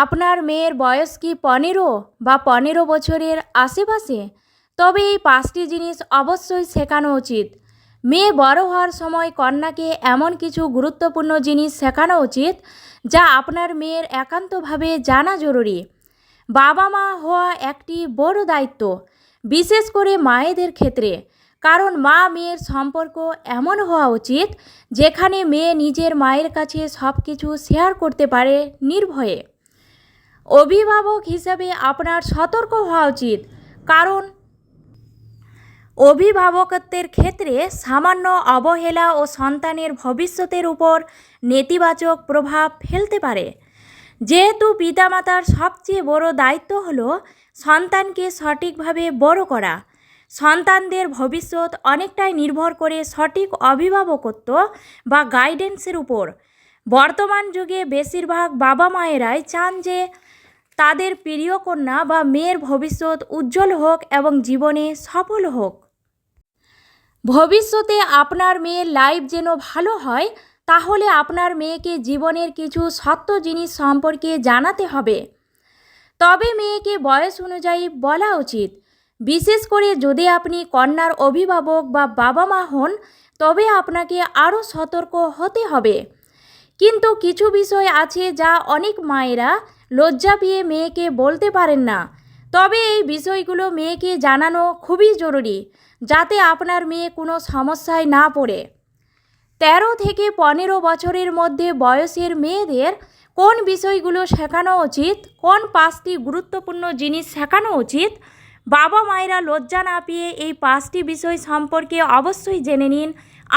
আপনার মেয়ের বয়স কি পনেরো বা পনেরো বছরের আশেপাশে? তবে এই পাঁচটি জিনিস অবশ্যই শেখানো উচিত। মেয়ে বড় হওয়ার সময় কন্যাকে এমন কিছু গুরুত্বপূর্ণ জিনিস শেখানো উচিত, যা আপনার মেয়ের একান্তভাবে জানা জরুরি। বাবা মা হওয়া একটি বড় দায়িত্ব, বিশেষ করে মায়েদের ক্ষেত্রে। কারণ মা মেয়ের সম্পর্ক এমন হওয়া উচিত, যেখানে মেয়ে নিজের মায়ের কাছে সব কিছু শেয়ার করতে পারে নির্ভয়ে। অভিভাবক হিসাবে আপনার সতর্ক হওয়া উচিত। কারণ অভিভাবকত্বের ক্ষেত্রে সামান্য অবহেলা ও সন্তানের ভবিষ্যতের উপর নেতিবাচক প্রভাব ফেলতে পারে। যেহেতু পিতামাতার সবচেয়ে বড় দায়িত্ব হল সন্তানকে সঠিকভাবে বড় করা। সন্তানদের ভবিষ্যৎ অনেকটাই নির্ভর করে সঠিক অভিভাবকত্ব বা গাইডেন্সের উপর। বর্তমান যুগে বেশিরভাগ বাবা মায়েরাই চান যে তাদের প্রিয় কন্যা বা মেয়ের ভবিষ্যৎ উজ্জ্বল হোক এবং জীবনে সফল হোক। ভবিষ্যতে আপনার মেয়ের লাইফ যেন ভালো হয়, তাহলে আপনার মেয়েকে জীবনের কিছু সত্য জিনিস সম্পর্কে জানাতে হবে। তবে মেয়েকে বয়স অনুযায়ী বলা উচিত। বিশেষ করে যদি আপনি কন্যার অভিভাবক বা বাবা মা হন, তবে আপনাকে আরও সতর্ক হতে হবে। কিন্তু কিছু বিষয় আছে যা অনেক মায়েরা লজ্জা পেয়ে মেয়েকে বলতে পারেন না। তবে এই বিষয়গুলো মেয়েকে জানানো খুবই জরুরি, যাতে আপনার মেয়ে কোনো সমস্যায় না পড়ে। তেরো থেকে পনেরো বছরের মধ্যে বয়সের মেয়েদের কোন বিষয়গুলো শেখানো উচিত, কোন পাঁচটি গুরুত্বপূর্ণ জিনিস শেখানো উচিত, বাবা মায়েরা লজ্জা না পেয়ে এই পাঁচটি বিষয় সম্পর্কে অবশ্যই জেনে নিন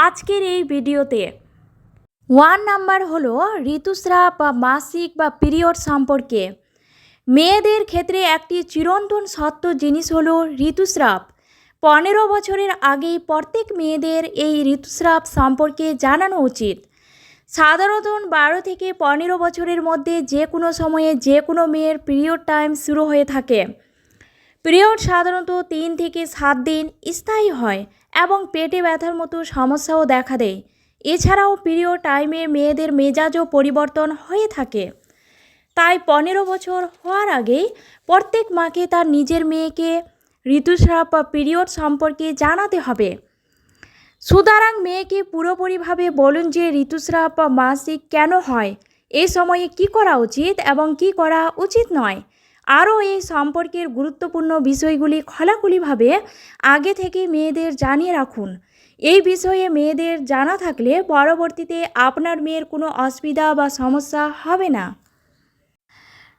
আজকের এই ভিডিওতে। ওয়ান নাম্বার হলো ঋতুস্রাব বা মাসিক বা পিরিয়ড সম্পর্কে। মেয়েদের ক্ষেত্রে একটি চিরন্তন সত্য জিনিস হলো ঋতুস্রাব। পনেরো বছরের আগেই প্রত্যেক মেয়েদের এই ঋতুস্রাব সম্পর্কে জানানো উচিত। সাধারণত বারো থেকে পনেরো বছরের মধ্যে যে কোনো সময়ে যে কোনো মেয়ের পিরিয়ড টাইম শুরু হয়ে থাকে। পিরিয়ড সাধারণত তিন থেকে সাত দিন স্থায়ী হয় এবং পেটে ব্যথার মতো সমস্যাও দেখা দেয়। এছাড়াও পিরিয়ড টাইমে মেয়েদের মেজাজও পরিবর্তন হয়ে থাকে। তাই পনেরো বছর হওয়ার আগেই প্রত্যেক মাকে তার নিজের মেয়েকে ঋতুস্রাব বা পিরিয়ড সম্পর্কে জানাতে হবে। সুতরাং মেয়েকে পুরোপুরিভাবে বলুন যে ঋতুস্রাব বা মাসিক কেন হয় এই সময়ে কি করা উচিত এবং কি করা উচিত নয়, আরও এই সম্পর্কের গুরুত্বপূর্ণ বিষয়গুলি খোলাখুলিভাবে আগে থেকে মেয়েদের জানিয়ে রাখুন। এই বিষয়ে মেয়েদের জানা থাকলে পরবর্তীতে আপনার মেয়ের কোনো অসুবিধা বা সমস্যা হবে না।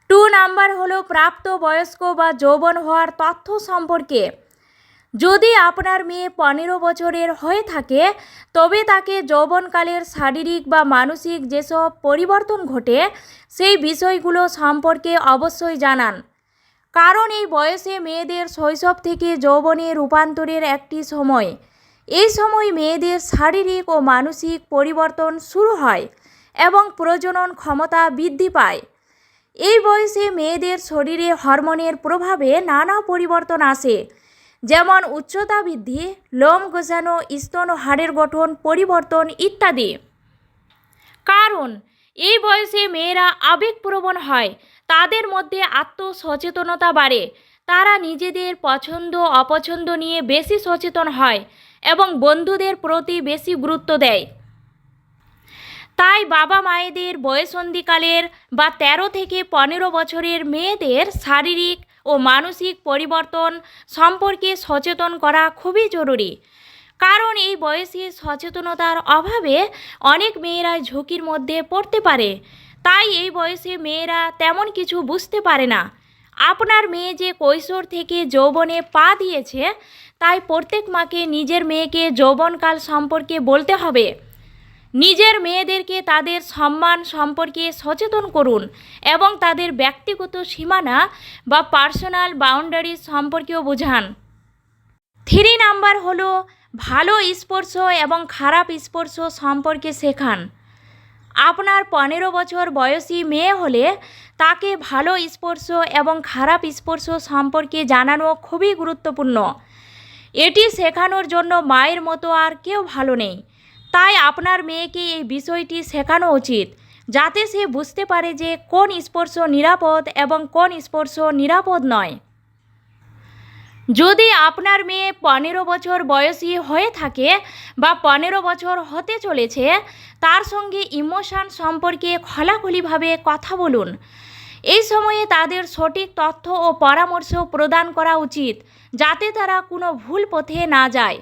টু নাম্বার হলো প্রাপ্ত বয়স্ক বা যৌবন হওয়ার তথ্য সম্পর্কে। যদি আপনার মেয়ে পনেরো বছরের হয়ে থাকে, তবে তাকে যৌবনকালের শারীরিক বা মানসিক যেসব পরিবর্তন ঘটে, সেই বিষয়গুলো সম্পর্কে অবশ্যই জানান। কারণ এই বয়সে মেয়েদের শৈশব থেকে যৌবনে রূপান্তরের একটি সময়। এই সময় মেয়েদের শারীরিক ও মানসিক পরিবর্তন শুরু হয় এবং প্রজনন ক্ষমতা বৃদ্ধি পায়। এই বয়সে মেয়েদের শরীরে হরমোনের প্রভাবে নানা পরিবর্তন আসে, যেমন উচ্চতা বৃদ্ধি, লোম গোছানো, স্তন হাড়ের গঠন পরিবর্তন ইত্যাদি। কারণ, এই বয়সে মেয়েরা আবেগপ্রবণ হয়, তাদের মধ্যে আত্মসচেতনতা বাড়ে, তারা নিজেদের পছন্দ অপছন্দ নিয়ে বেশি সচেতন হয় এবং বন্ধুদের প্রতি বেশি গুরুত্ব দেয়। তাই বাবা মায়েদের বয়সন্ধিকালের বা ১৩ থেকে পনেরো বছরের মেয়েদের শারীরিক ও মানসিক পরিবর্তন সম্পর্কে সচেতন করা খুবই জরুরি। কারণ এই বয়সে সচেতনতার অভাবে অনেক মেয়েরাই ঝুঁকির মধ্যে পড়তে পারে। তাই এই বয়সে মেয়েরা তেমন কিছু বুঝতে পারে না। আপনার মেয়ে যে কৈশোর থেকে যৌবনে পা দিয়েছে, তাই প্রত্যেক মাকে নিজের মেয়েকে যৌবনকাল সম্পর্কে বলতে হবে। নিজের মেয়েদেরকে তাদের সম্মান সম্পর্কে সচেতন করুন এবং তাদের ব্যক্তিগত সীমানা বা পার্সোনাল বাউন্ডারি সম্পর্কেও বোঝান। থ্রি নাম্বার হলো ভালো স্পর্শ এবং খারাপ স্পর্শ সম্পর্কে শেখান। আপনার পনেরো বছর বয়সী মেয়ে হলে তাকে ভালো স্পর্শ এবং খারাপ স্পর্শ সম্পর্কে জানানো খুবই গুরুত্বপূর্ণ। এটি শেখানোর জন্য মায়ের মতো আর কেউ ভালো নেই। তাই আপনার মেয়েকে এই বিষয়টি শেখানো উচিত, যাতে সে বুঝতে পারে যে কোন স্পর্শ নিরাপদ এবং কোন স্পর্শ নিরাপদ নয়। যদি আপনার মেয়ে পনেরো বছর বয়সী হয়ে থাকে বা পনেরো বছর হতে চলেছে, তার সঙ্গে ইমোশন সম্পর্কে খোলাখুলিভাবে কথা বলুন। এই সময়ে তাদের সঠিক তথ্য ও পরামর্শ প্রদান করা উচিত, যাতে তারা কোনো ভুল পথে না যায়।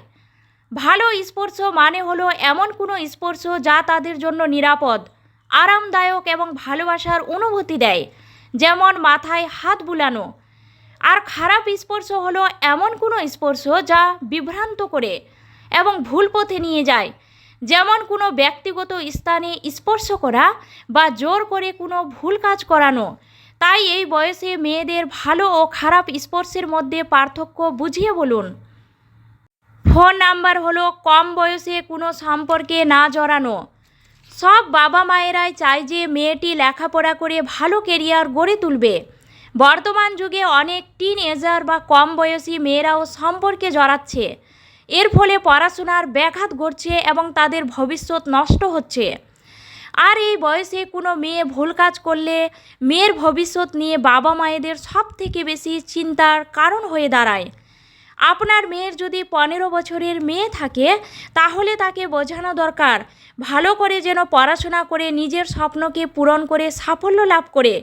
ভালো স্পর্শ মানে হলো এমন কোনো স্পর্শ যা তাদের জন্য নিরাপদ, আরামদায়ক এবং ভালোবাসার অনুভূতি দেয়, যেমন মাথায় হাত বুলানো আর খারাপ স্পর্শ হলো এমন কোনো স্পর্শ যা বিভ্রান্ত করে এবং ভুল পথে নিয়ে যায়। যেমন কোনো ব্যক্তিগত স্থানে স্পর্শ করা বা জোর করে কোনো ভুল কাজ করানো। তাই এই বয়সে মেয়েদের ভালো ও খারাপ স্পর্শের মধ্যে পার্থক্য বুঝিয়ে বলুন। ফোন নাম্বার হলো কম বয়সে কোনো সম্পর্কে না জড়ানো। সব বাবা মায়েরাই চায় যে মেয়েটি লেখাপড়া করে ভালো কেরিয়ার গড়ে তুলবে। বর্তমান যুগে অনেক টিন এজার বা কম বয়সী মেয়েরাও সম্পর্কে জড়াচ্ছে। এর ফলে পড়াশোনার ব্যাঘাত ঘটছে এবং তাদের ভবিষ্যৎ নষ্ট হচ্ছে। আর এই বয়সে কোনো মেয়ে ভুল কাজ করলে মেয়ের ভবিষ্যৎ নিয়ে বাবা মায়েদের সব থেকে বেশি চিন্তার কারণ হয়ে দাঁড়ায়। আপনার মেয়ের যদি পনেরো বছরের মেয়ে থাকে, তাহলে তাকে বোঝানো দরকার। ভালো করে যেন পড়াশোনা করে নিজের স্বপ্নকে পূরণ করে সাফল্য লাভ করে।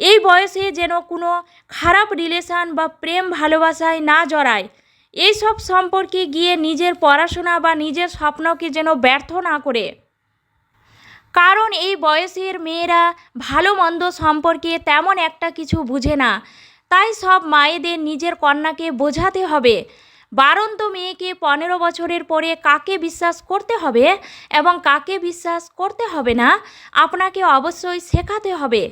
এই বয়সে যেন কোনো খারাপ রিলেশান বা প্রেম ভালোবাসায় না জড়ায়। এইসব সম্পর্কে গিয়ে নিজের পড়াশোনা বা নিজের স্বপ্নকে যেন ব্যর্থ না করে। কারণ এই বয়সের মেয়েরা ভালো মন্দ সম্পর্কে তেমন একটা কিছু বুঝে না। তাই সব মায়েদের নিজের কন্যাকে বোঝাতে হবে। বারন্ত মেয়েকে পনেরো বছরের পরে কাকে বিশ্বাস করতে হবে এবং কাকে বিশ্বাস করতে হবে না, আপনাকে অবশ্যই শেখাতে হবে।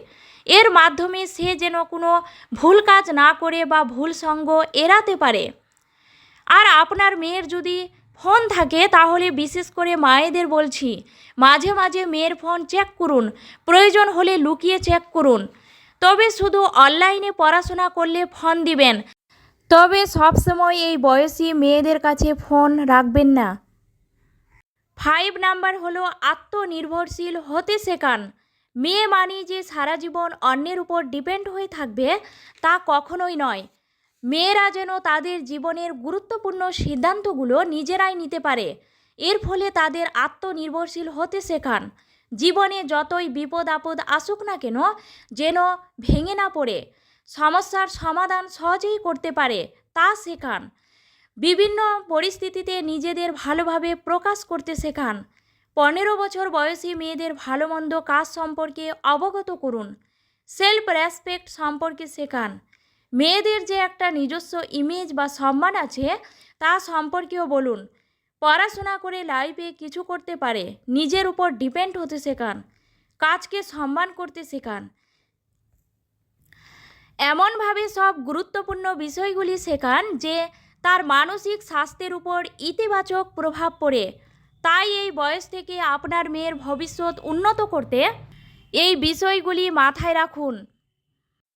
এর মাধ্যমে সে যেন কোনো ভুল কাজ না করে বা ভুল সঙ্গ এড়াতে পারে। আর আপনার মেয়ের যদি ফোন থাকে, তাহলে বিশেষ করে মায়েদের বলছি, মাঝে মাঝে মেয়ের ফোন চেক করুন, প্রয়োজন হলে লুকিয়ে চেক করুন। তবে শুধু অনলাইনে পড়াশোনা করলে ফোন দিবেন। তবে সবসময় এই বয়সী মেয়েদের কাছে ফোন রাখবেন না। ফাইভ নাম্বার হলো আত্মনির্ভরশীল হতে শেখান। মেয়ে মানি যে সারা জীবন অন্যের উপর ডিপেন্ড হয়ে থাকবে, তা কখনোই নয়। মেয়েরা যেন তাদের জীবনের গুরুত্বপূর্ণ সিদ্ধান্তগুলো নিজেরাই নিতে পারে, এর ফলে তাদের আত্মনির্ভরশীল হতে শেখান। জীবনে যতই বিপদ আপদ আসুক না কেন, যেন ভেঙে না পড়ে, সমস্যার সমাধান সহজেই করতে পারে, তা শেখান। বিভিন্ন পরিস্থিতিতে নিজেদের ভালোভাবে প্রকাশ করতে শেখান। পনেরো বছর বয়সী মেয়েদের ভালো মন্দ কাজ সম্পর্কে অবগত করুন। সেলফ রেসপেক্ট সম্পর্কে শেখান। মেয়েদের যে একটা নিজস্ব ইমেজ বা সম্মান আছে, তা সম্পর্কেও বলুন। পড়াশোনা করে লাইফে কিছু করতে পারে, নিজের উপর ডিপেন্ড হতে শেখান। কাজকে সম্মান করতে শেখান। এমনভাবে সব গুরুত্বপূর্ণ বিষয়গুলি শেখান যে, তার মানসিক স্বাস্থ্যের উপর ইতিবাচক প্রভাব পড়ে। তাই এই বয়স থেকে আপনার মেয়ের ভবিষ্যৎ উন্নত করতে এই বিষয়গুলি মাথায় রাখুন।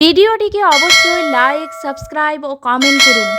ভিডিওটিকে অবশ্যই লাইক সাবস্ক্রাইব ও কমেন্ট করুন।